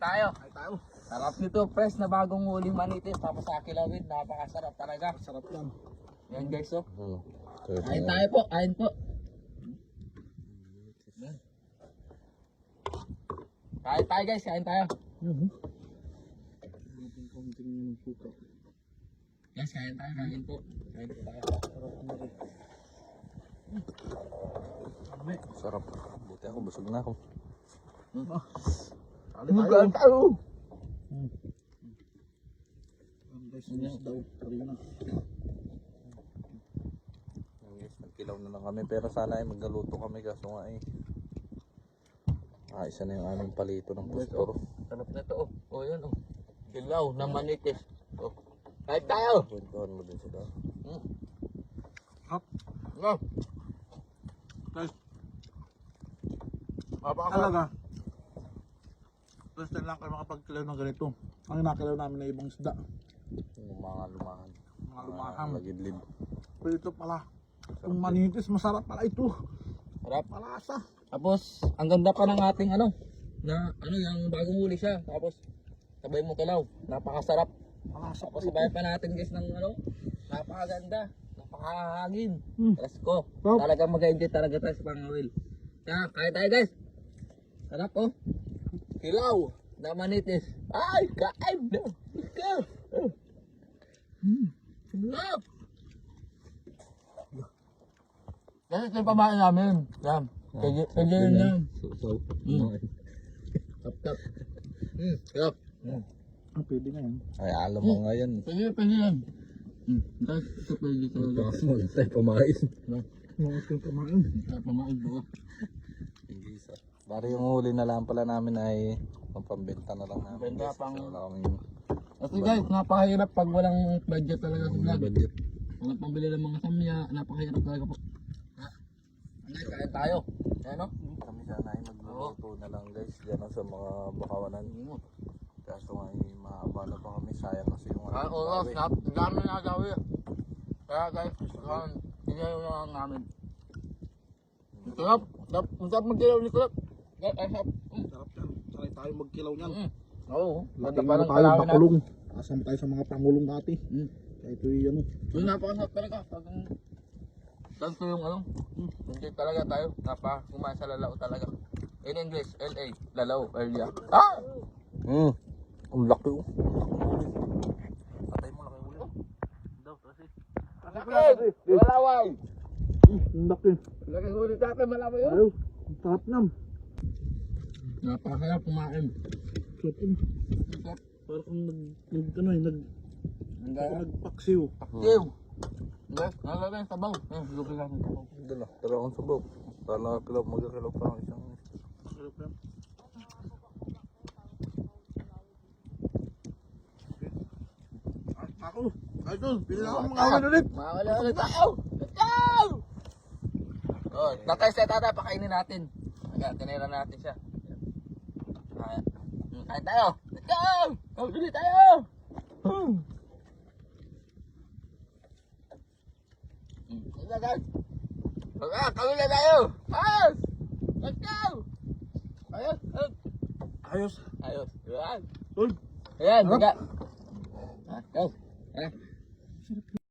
tayo. Ay tayo. Sarap nito, fresh na bagong huling manitis. Tapos sa kilawin, napakasarap talaga. Sarap yan. Yan guys, oh. Ano? Kain tayo po, kain po. Kain tayo guys, kain tayo. Mhm. Guys, kain tayo, kain po. Kain po tayo. Sarap. Buti ako, busog na ako. Kali tayo. Tayo. Ang guys, daw. Yan guys, nagkilaw na lang kami. Pero sana ay magluto kami kaso nga eh. Ah, isa na yung aming palito ng pustoro. Sarap na to, oh. Oh, yun, oh. Dilaw na manitis. Oh. Kain tayo. Kwentuhan mo din sila. Mm. Hap. Oh. Guys, Napakasarap. talaga. First time lang kayo makapagkilaw ng ganito. Ang nakilaw namin na ibang isda. Yung mga lumahan. Mga lumahang. Lagidlid. Pero ito pala. Yung manitis, masarap pala ito. Sarap. Malasa. Tapos, ang ganda pa ng ating ano, na ano, yung bagong huli siya. Tapos, sabay mo kilaw. Napakasarap. Malasa Tapos sabay pa natin guys ng ano, napakaganda. Napakahangin. Hmm. Presko. Talagang mag-enjoy talaga tayo sa pangawil. Kaya, kaya tayo guys. Sarap oh. Kilaw. Na manitis. Ay, kain na. Hmm. Sarap. Yan ito yung pamain namin. Yan. Kaya yun yan. Susaw. Mm. Tap tap. Hmm. Sarap. Ah, pwede na yan. Ay, alam mo nga yan. Pwede, pwede yan. Hmm. Guys, ito pwede talaga. mo lang tayo pamain. Mga gusto yung kumain. Kaya pamain. Hindi isa. Bari yung huli na lang pala namin ay pampambenta na lang namin. Benta pang- Wala kaming Kasi guys, napakahirap pag walang budget talaga sa vlog. budget. Walang pambili ng mga samya, napakahirap talaga po. Ano, kain tayo. Ano? Kami sana ay magluluto na lang guys. Diyan sa mga bakawanan. Kaso nga ay maabala pa kami. Sayang kasi yung Ah, oo, dami na gawin. Kaya guys, um, tingnan nyo lang namin. Sarap. Sarap. Ang sarap magkilaw ni Kulap. Guys, ay sarap. Mm. Sarap yan. Sanay tayo magkilaw niyan. Mm. Oo. Pa na tayo pakulong. Kasama tayo sa mga pangulong dati. Mm. Kaya ito ano. Yung napakasarap talaga. Pag ganito yung ano, hindi talaga tayo. Napa, kumain sa lalao talaga. In English, LA, lalao area. Ah! Hmm. Ang laki oh. Patay mo laki ulo. Daw, kasi. Laki! Malaway! Mm, Ang laki. Laki huli natin, malaway yun. Ayaw. Ang sarap nam. Napakasarap kumain. Sarap yun. Parang kung nag, nag, ano eh, nag, ako nagpaksiw. Ew! Guys, nalagay yung sabaw. Eh, lupi lang yung sabaw. Doon na. Tara akong sabaw. Para kilaw, magkakilaw pa ng isang yan. Ah, Ako, idol, pili na ako mga awan ulit. Ulit tayo! Let's go! Oh, tatay sa tata, pakainin natin. Ayan, tinira natin siya. Kain tayo! Let's go! Oh, ulit tayo! Hmm. Sige guys! Okay, kawin na tayo! Ayos! Let's go! Ayos! Ayos! Ayos. Ayos! Ayan! Ayan, Harap. biga! Ah, go! Ayan.